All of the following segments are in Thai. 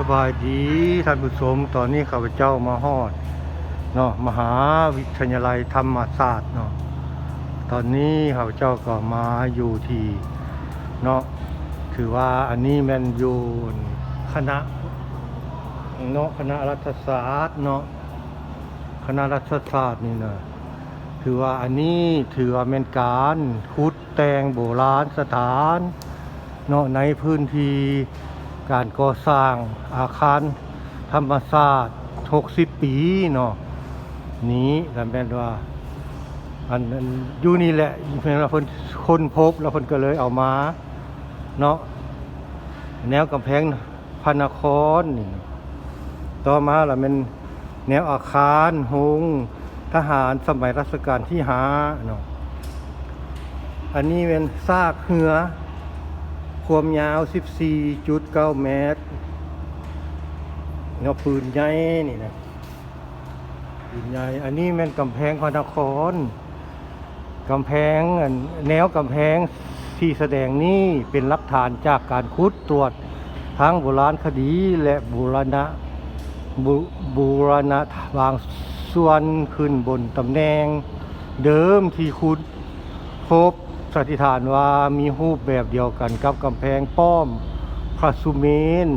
สบายดีท่านผู้ชมตอนนี้ข้าพเจ้ามาฮอดเนาะมหาวิทยาลัยธรรมศาสตร์เนาะตอนนี้ข้าพเจ้าก็มาอยู่ที่เนาะถือว่าอันนี้แมนยู่คณะเนาะคณะรัฐศาสตร์เนาะคณะรัฐศาสตร์นี่เนาะถือว่าอันนี้ถือว่าเป็นการขุดแต่งโบราณสถานเนาะในพื้นที่ การก่อสร้างอาคารธรรมศาสตร์60 ปีเนาะนี้แล้วแม่นว่าอันนั้นอยู่นี่แหละเพิ่นว่าเพิ่นคนพบแล้วเพิ่นก็เลยเอามาเนาะแนวกำแพงพระนครนี่ต่อมาแล้วมันแนวอาคารหงทหารสมัยรัชกาลที่ห้าเนาะอันนี้เป็นซากเหือ ความยาว 14.9 เมตรเนาะปืนใหญ่นี่นะปืนใหญ่อันนี้แม่นกำแพงพระนครกำแพงแนวกำแพงที่แสดงนี้เป็นหลักฐานจากการคุดตรวจทั้งโบราณคดีและบูรณะบบูรณะบางส่วนขึ้นบนตำแหน่งเดิมที่คุดพบ สันนิษฐานว่ามีรูปแบบเดียวกันกับกำแพงป้อมพระสุเมน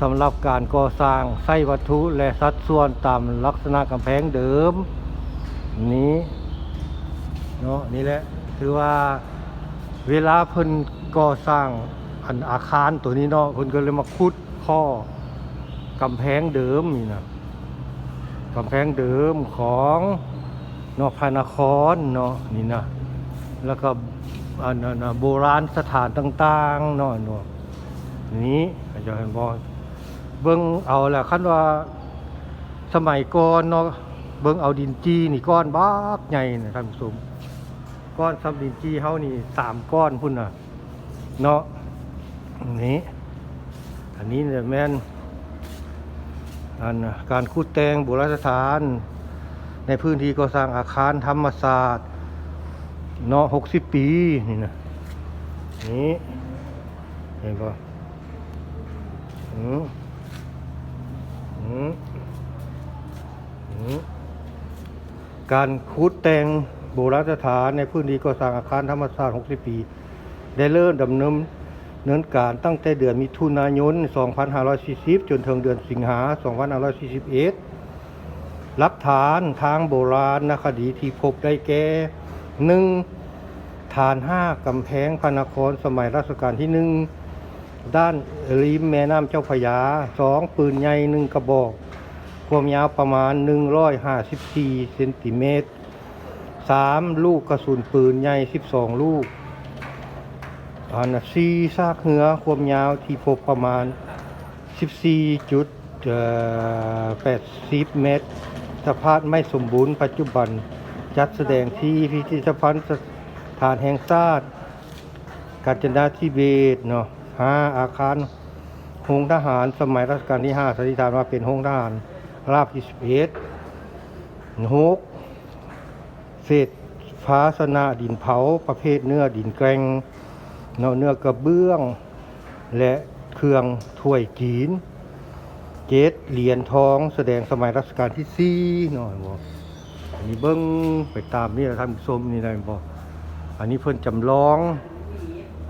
สำหรับการก่อสร้างไส้วัตถุและสัดส่วนตามลักษณะกำแพงเดิม นี้เนาะนี่แหละคือว่าเวลาเพิ่นก่อสร้างอันอาคารตัวนี้เนาะเพิ่นก็เลยมาขุดข้อกำแพงเดิมนี่นะกำแพงเดิมของเนาะพระนครเนาะนี่นะ แล้วก็อันนโบราณสถานต่างๆเนาะเนาะนี้อาจารย์บอกเบิ่งเอาแหละคันว่าสมัยก่อนเนาะเบิ่งเอาดินจีนี่ก้อนบากใหญ่นะท่านผู้ชมก้อนซ้ำดินจีเฮานี่สามก้อนพุ่นน่ะเนาะนี่อันนี้เนี่ยแม่นอันการขุดแต่งโบราณสถาน ในพื้นที่ก่อสร้างอาคารธรรมศาสตร์ เนาะหกสิบปีนี่นะนี่เห็นปะอืมอืมอืมการขุดแต่งโบราณสถานในพื้นที่ก่อสร้างอาคารธรรมศาสตร์ 60 ปี ได้เริ่มดำเนินเนินการตั้งแต่เดือนมิถุนายน 2540 จนถึงเดือนสิงหา 2541หลักฐานทางโบราณนคดีที่พบได้แก่ หนึ่งฐานห้ากำแพงพระนครสมัยรัชกาลที่หนึ่งด้านริมแม่น้ำเจ้าพระยาสองปืนใหญ่หนึ่งกระบอก ความยาวประมาณ 154เซนติเมตร3ลูกกระสุนปืนใหญ่ 12 ลูกอันนะซีซากเหือความยาวที่พบประมาณ 14.80 เมตรสภาพไม่สมบูรณ์ปัจจุบัน จัดแสดงที่พิพิธภัณฑ์สถานแห่งชาติกาญจนาธิเบศเนาะห้าอาคารโรงทหารสมัยรัชกาลที่5สันนิษฐานว่าเป็นโรงทหารราบที่11หกเศษภาสนะดินเผาประเภทเนื้อดินแกรงเนาะเนื้อกระเบื้อง และเครื่องถ้วยกีนเจ็ดเหรียญทองแสดงสมัยรัชกาลที่สี่เนาะบอก อันนี้เบิ้งไปตามนี่ท่านผู้ชมนี่นะบอกอันนี้เพิ่นจำลอง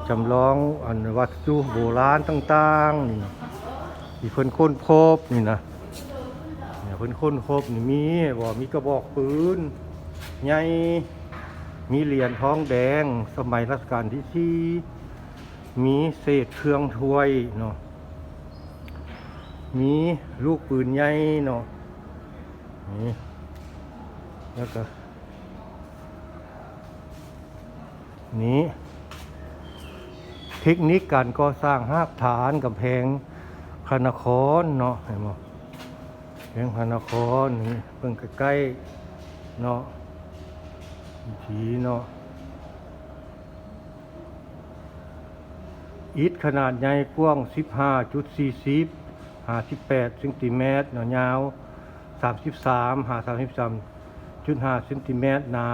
จำลองอันวัตถุโบราณต่างๆนี่ที่เพิ่นค้นพบนี่นะเนี่ยเพิ่นค้นพบนี่มีบ่มีกระบอกปืนใหญ่มีเหรียญทองแดงสมัยรัชกาลที่สี่มีเศษเครื่องถ้วยเนาะมีลูกปืนใหญ่เนาะนี่ แล้วก็ นี่เทคนิคการก่อสร้างหากฐานกำแพงพระนครเนาะเห็นบ่แพงพระนครนี่เพิ่งใกล้ๆเนาะผีเนาะอิฐขนาดใหญ่กว้าง 15.40 58เซนติเมตรเนาะยาว 33หา 33.5เซนติเมตรหนา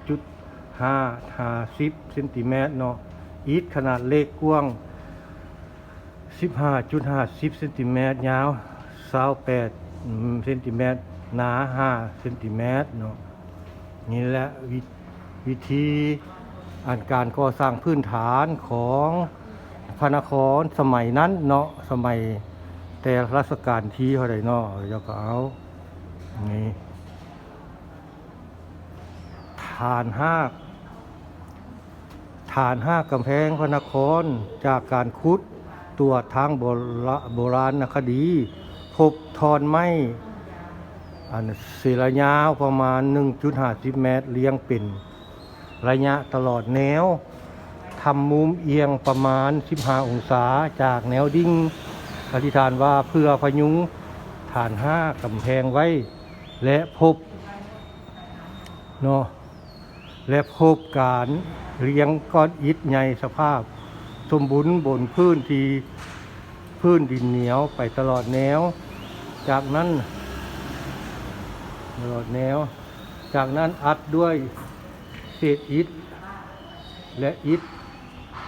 7.5 50เซนติเมตรเนาะอีทขนาดเล็กกว้างสิบห้าจุดห้าสิบเซนติเมตรยาวสาวแปดเซนติเมตรหนาห้าเซนติเมตรเนาะนี่แหละวิวิธีอันการก่อสร้างพื้นฐานของพระนครสมัยนั้นเนาะสมัยแต่รัชกาลที่เท่าไรเนาะเดี๋ยวก็เอานี่ ฐานห้าฐานห้ากำแพงพระนครจากการคุดตัวทางโบราโบราณคดี พบทอนไม้อันศิลยาวประมาณ 1.50 เมตรเลี้ยงเป็นระยะตลอดแนวทำมุมเอียงประมาณ 15 องศาจากแนวดิ่งอธิษฐานว่าเพื่อพยุงฐานห้ากำแพงไว้ และพบเนาะ และพบการเลี้ยงก้อนอิฐใหญ่สภาพ สมบูรณ์บนพื้นที่พื้นดินเหนียวไปตลอดแนว จากนั้นตลอดแนว จากนั้นอัดด้วยเศษอิฐและอิฐ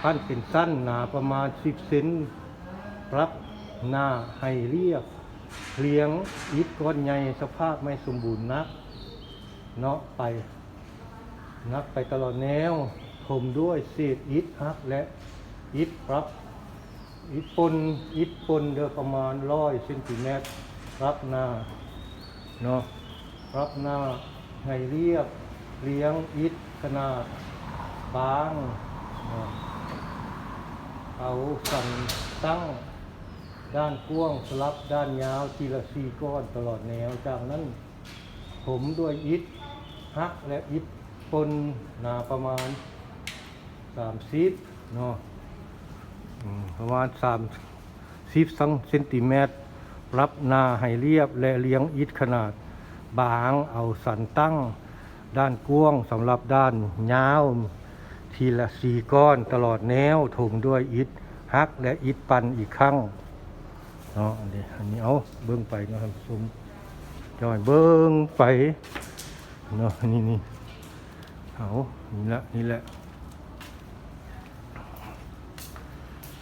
ปั้นเป็นสั้นหนาประมาณ 10 เซนรับหน้าให้เรียบเลี้ยงอิฐก้อนใหญ่สภาพไม่สมบูรณ์นัก เนาะไป นับไปตลอดแนวถมด้วยเศษอิฐฮักและอิฐรับอิฐปนอิฐปนเดือประมาณร้อยเซนติเมตรรับหน้าเนาะรับหน้าให้เรียบเลี้ยงอิฐขนาดบางเนาะเอาสั่นตั้งด้านกว้างสลับด้านยาวทีละสี่ก้อนตลอดแนวจากนั้น ผมด้วยอิฐฮักและอิฐ ปนหนาประมาณสามสิบเนาะประมาณสามสิบสังเซนติเมตร รับนาให้เรียบและเลี้ยงอิฐขนาด บางเอาสันตั้ง ด้านกว้างสำหรับด้านยาว ทีละสี่ก้อนตลอดแนวถมด้วยอิฐฮักและอิฐปันอีกครั้งเนาะอันนี้อันนี้เอาเบิ้งไปนะครับชมจอยเบิ้งไปเนาะนี่นี่ เอานี่ละนี่แหละ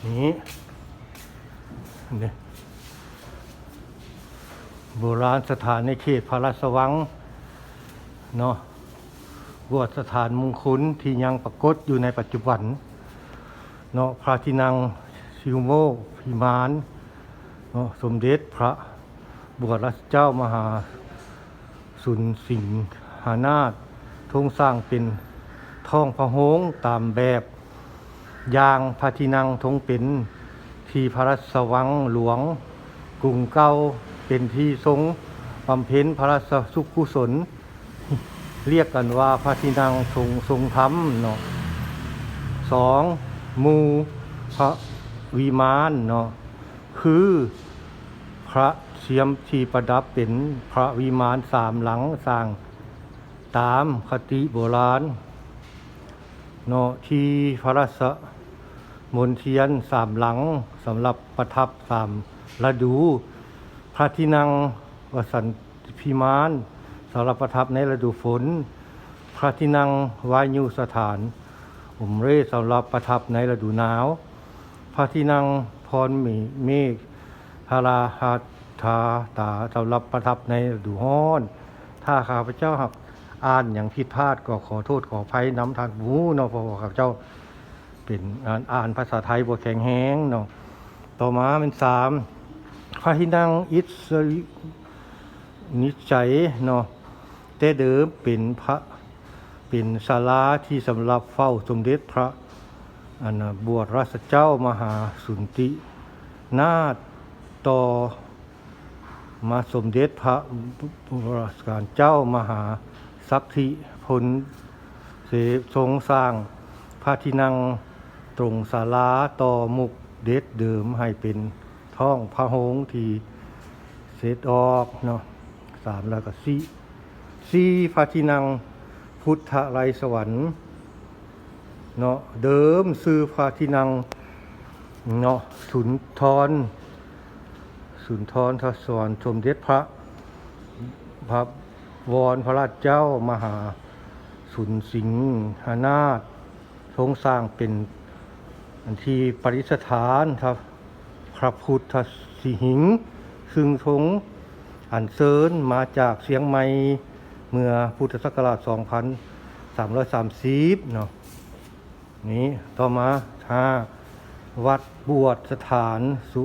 นี่นี่โบราณสถานในเขตพระราชวังเนาะบวชสถานมงคลที่ยังปรากฏอยู่ในปัจจุบันเนาะพระที่นังชิวโมพิมานเนาะสมเด็จพระบวชรัชเจ้ามหาสุนสิงหานาถ ทรงสร้างเป็นท้องพระโหงตามแบบยางพระที่นั่งทงเป็นที่พระราชวังหลวงกรุงเก่าเป็นที่ทรงบำเพ็ญพระราชสุขุศล เรียกกันว่าพระที่นั่งทรงทรงธรรมเนาะสองมูพระวิมานเนาะคือพระเสียมที่ประดับเป็นพระวิมานสามหลังสร้าง ตามคติโบราณเนาะที่พระราชมนเทียนสามหลังสำหรับประทับสามฤดู พระที่นั่งวสันพิมานสำหรับประทับในฤดูฝน พระที่นั่งวายุสถาน อุมเรศสำหรับประทับในฤดูหนาว พระที่นั่งพรมีเมฆพาราหาทาตาสำหรับประทับในฤดูร้อน ถ้าข้าพเจ้าหัก อ่านอย่างผิดพลาดก็ขอโทษขออภัยน้ำทางหูเนาะพราะว่าข้าพเจ้าเป็นอ่านานภาษาไทยบ่แข็งแรงเนาะต่อมาเป็นสามพระที่นั่งอิสรินิจัยเนาะแต่เดิมเป็นพระเป็นศาลาที่สำหรับเฝ้าสมเด็จพระอันบวชราชเจ้ามหาสุนติ นาต่อมาสมเด็จพระบรราชการเจ้ามหา สักธิพลเสทรงสร้างพระที่นั่งตรงศาลาต่อมุกเด็ดเดิมให้เป็นท้องพระโหงทีเสร็จออกเนาะสามแล้วก็สี่สี่พระที่นั่งพุทธไรสวรรค์เนาะเดิมซื้อพระที่นั่งเนาะสุนทรสุนทรทศวรรณสมเด็จพระพระ วรพระราชเจ้ามหา สุนสิงหนาถทรงสร้างเป็นอันที่ปริสถานครับพระพุทธสิหิง ซึ่งทรงอันเซิญมาจากเสียงใหม่เมื่อพุทธศักราช 2330 เนาะนี้ต่อมาห้าวัดบวชสถานสุ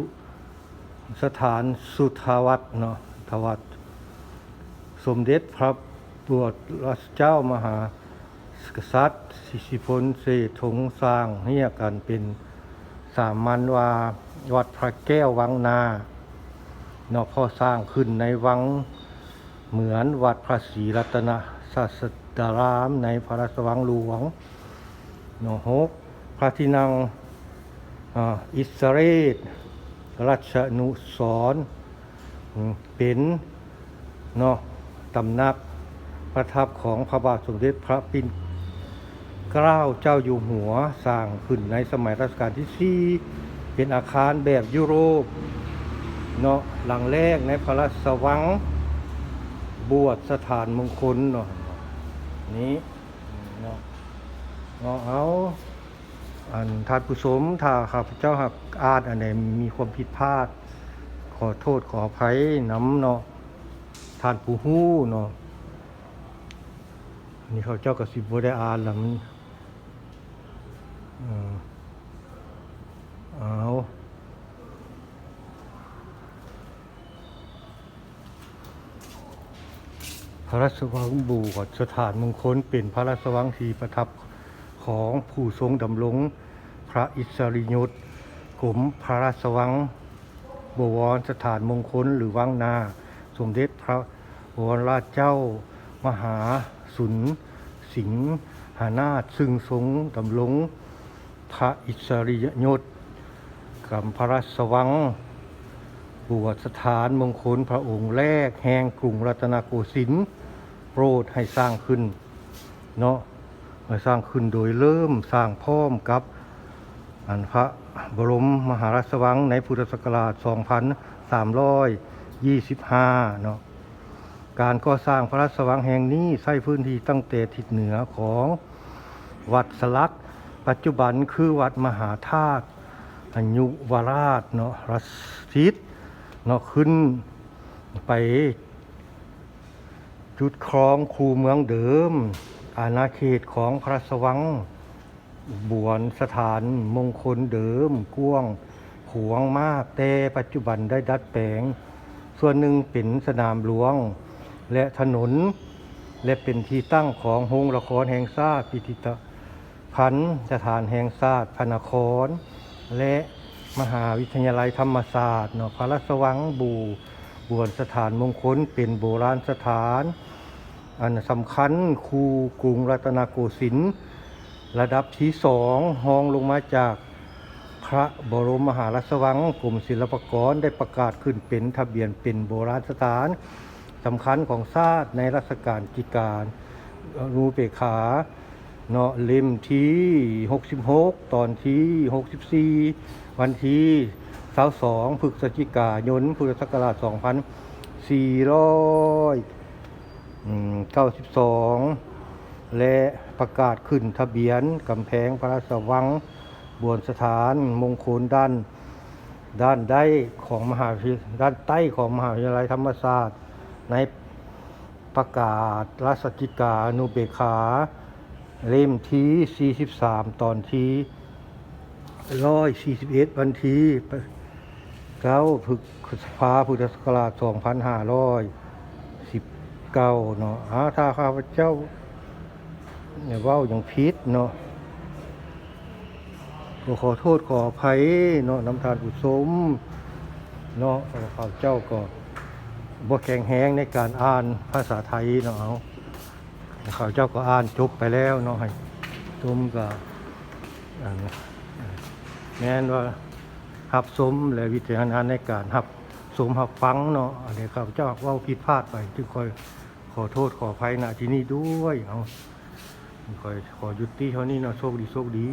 สถานสุทาวัดเนาะทวัด สมเด็จพระบวชรัชเจ้ามหากษัตริย์ สิชิพลเศรษฐงสร้างเรียกันเป็นสามัญวาวัดพระแก้ววังนาเนาะพ่อสร้างขึ้นในวังเหมือนวัดพระศรีรัตนศาสดารามในพระราชวังหลวงเนาะหกพระที่นั่งอิสราเรลรัชนุสรเป็นเนาะ ตำหนักประทับของพระบาทสมเด็จพระปิ่นเกล้าเจ้าอยู่หัวสร้างขึ้นในสมัยรัชกาลที่สี่เป็นอาคารแบบยุโรปเนาะหลังแรกในพระราชวัง บวชสถานมงคลเนาะนี้เนาะเนาะเอาอันทานผู้สมถ้าข้าพเจ้าหักอานอันไหนมีความผิดพลาด ขอโทษขออภัยน้ำเนาะ ทานผู้ฮู้เนาะนี่เขาเจ้ากับสิบได้อ่านแล้วมันเอาพระราชวังบูกสถานมงคลเป็นพระราชวังที่ประทับของผู้ทรงดำรงพระอิสริยศกรมพระราชวังบวรสถานมงคลหรือวังนา สมเด็จพระ วรราชเจ้ามหาสุน สิงหานาถซึ่งทรงดำรงพระอิสริยยศกับพระราชวังบวชสถานมงคลพระองค์แรกแห่งกรุงรัตนโกสินทร์โปรดให้สร้างขึ้นเนาะให้สร้างขึ้นโดยเริ่มสร้างพร้อมกับอันพระบรมมหาราชวังในพุทธศักราช 2325 เนาะ การก่อสร้างพระราชวังแห่งนี้ใช้พื้นที่ตั้งแต่ทิศเหนือของวัดสลัก ปัจจุบันคือวัดมหาธาตุอยุวราชเนาะรัสทิศเนาะขึ้นไป จุดครองคูเมืองเดิม อาณาเขตของพระราชวังบวนสถานมงคลเดิมกว้างขวงมากแต่ปัจจุบันได้ดัดแปลง ส่วนหนึ่งเป็นสนามหลวง และถนน และเป็นที่ตั้งของโรงละครแห่งชาติพิพิธภัณฑ์สถานแห่งชาติพนคร และมหาวิทยาลัยธรรมศาสตร์เนาะพระราชวังบูบวนสถานมงคลเป็นโบราณสถาน อันสำคัญคูกรุงรัตนโกสินทร์ระดับที่สองห้องลงมาจากพระบรมมหาราชวังกรมศิลปากรได้ประกาศขึ้นเป็นทะเบียนเป็นโบราณสถาน สำคัญของชาติในรัชกาลที่การรูเปขาเนาะเล่มที่ 66 ตอนที่ 64 วันที่22พฤศจิกายนพุทธศักราช 2492 และประกาศขึ้นทะเบียนกำแพงพระราชวังบวนสถานมงคลด้านด้านใต้ของมหาวิทยด้านใต้ของมหาวิทยาลัยธรรมศาสตร์ ในประกาศราชกิจการนุเบขา เล่มที่ 43 ตอนที่141วันที่9พฤษภาพุทธศักราช2519เนาะอาถ้าข้าพเจ้าเนี่ยว่าอย่างพิษเนาะก็ขอโทษขออภัยเนาะน้ำทานผู้สมเนาะข้าพเจ้าก็ บ่แข็งแห้งในการอ่านภาษาไทยเนาะเขาเจ้าก็อ่านจบไปแล้วเนาะให้สมก็อันแม้นว่าหับสมและวิจารณาณในการหับสมหับฟังเนาะอันนี้ข้าพเจ้าว่าผิดพลาดไปจึงคอยขอโทษขออภัยณที่นี่ด้วยเอาขอยขอยุติเท่านี้เนาะโชคดีโชคดี